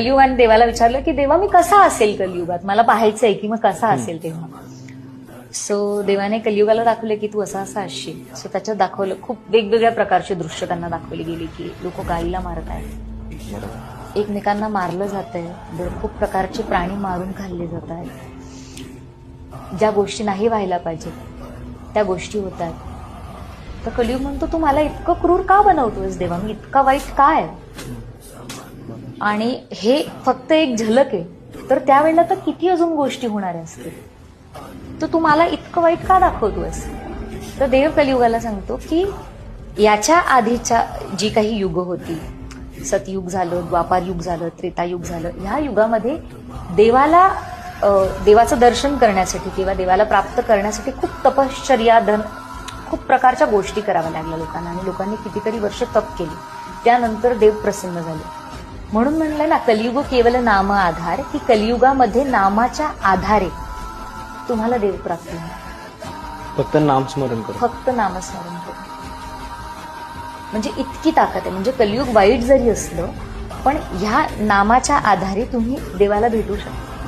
कलियुगाने देवाला विचारलं की देवा मी कसा असेल कलियुगात? मला पाहायचंय की मग कसा असेल तेव्हा. सो देवाने कलियुगाला दाखवले की तू असा असा असशील. सो त्याच्यात दाखवलं खूप वेगवेगळ्या प्रकारचे दृश्य त्यांना दाखवली गेली की लोक गाईला मारत आहेत. एकमेकांना मारलं जात आहे. खूप प्रकारचे प्राणी मारून खाल्ले जात आहेत. ज्या गोष्टी नाही व्हायला पाहिजेत त्या गोष्टी होत आहेत तर कलियुग म्हणतो तू मला इतकं क्रूर का बनवतोयस देवा? मी इतका वाईट का आहे? आणि हे फक्त एक झलक आहे. तर त्यावेळेला तर किती अजून गोष्टी होणाऱ्या असतील? तर तू मला इतकं वाईट का दाखवतोयस? तर देव कलियुगाला सांगतो की याच्या आधीच्या जी काही युग होती सतयुग झालं द्वापार युग झालं त्रेतायुग झालं ह्या युगामध्ये देवाला देवाचं दर्शन करण्यासाठी किंवा देवाला प्राप्त करण्यासाठी खूप तपश्चर्या धन खूप प्रकारच्या गोष्टी कराव्या लागल्या लोकांना. आणि लोकांनी कितीतरी वर्ष तप केली. त्यानंतर देव प्रसन्न झाले. म्हणून म्हणलंय ना कलियुग केवळ नाम आधार की कलियुगामध्ये नामाच्या आधारे. तुम्हाला देव प्राप्ती फक्त नामस्मरण करू. फक्त नामस्मरण करून म्हणजे इतकी ताकद आहे. म्हणजे कलियुग वाईट जरी असलं पण ह्या नामाच्या आधारे तुम्ही देवाला भेटू शकता.